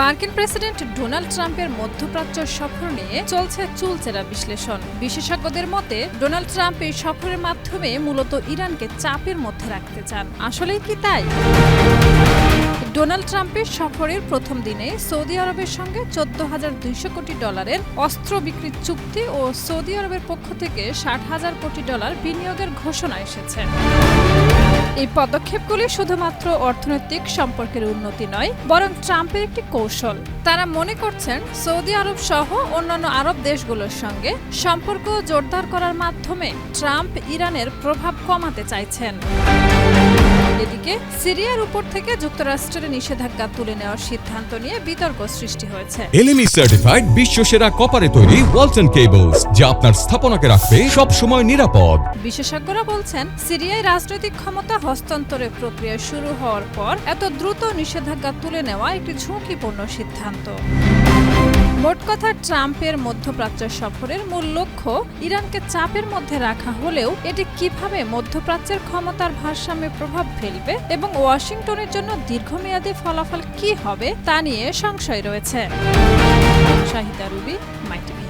মার্কিন president Donald ট্রাম্পের মধ্যপ্রাচ্য সফর নিয়ে চলছে চুলচেরা বিশ্লেষণ। বিশেষজ্ঞদের মতে, ডোনাল্ড ট্রাম্প এই সফরের মাধ্যমে মূলত ইরানকে চাপের মধ্যে রাখতে চান। আসলেই কি তাই? ডোনাল্ড ট্রাম্পের সফরের প্রথম দিনে সৌদি আরবের সঙ্গে চোদ্দ হাজার দুইশো কোটি ডলারের অস্ত্র বিক্রির চুক্তি ও সৌদি আরবের পক্ষ থেকে ষাট হাজার কোটি ডলার বিনিয়োগের ঘোষণা এসেছে। এই পদক্ষেপগুলি শুধুমাত্র অর্থনৈতিক সম্পর্কের উন্নতি নয়, বরং ট্রাম্পের একটি কৌশল। তারা মনে করছেন সৌদি আরব সহ অন্যান্য আরব দেশগুলোর সঙ্গে সম্পর্ক জোরদার করার মাধ্যমে ট্রাম্প ইরানের প্রভাব কমাতে চাইছেন। এদিকে সিরিয়ার উপর থেকে যুক্তরাষ্ট্রের নিষেধাজ্ঞা তুলে নেওয়ার সিদ্ধান্ত নিয়ে বিতর্ক সৃষ্টি হয়েছে। এলএমই সার্টিফাইড বিশ্ব সেরা কপারে তৈরি ওয়ালটন কেবলস যা আপনার স্থাপনাকে রাখবে সব সময় নিরাপদ। বিশেষজ্ঞরা বলছেন সিরিয়ায় রাজনৈতিক ক্ষমতা হস্তান্তরের প্রক্রিয়া শুরু হওয়ার পর এত দ্রুত নিষেধাজ্ঞা তুলে নেওয়া একটি ঝুঁকিপূর্ণ সিদ্ধান্ত। মোট কথা ট্রাম্পের মধ্যপ্রাচ্য সফরের মূল লক্ষ্য ইরানকে চাপের মধ্যে রাখা হলেও এটি কীভাবে মধ্যপ্রাচ্যের ক্ষমতার ভারসাম্যে প্রভাব ফেলবে এবং ওয়াশিংটনের জন্য দীর্ঘমেয়াদী ফলাফল কি হবে তা নিয়ে সংশয় রয়েছে। Shahida Ruby MyTV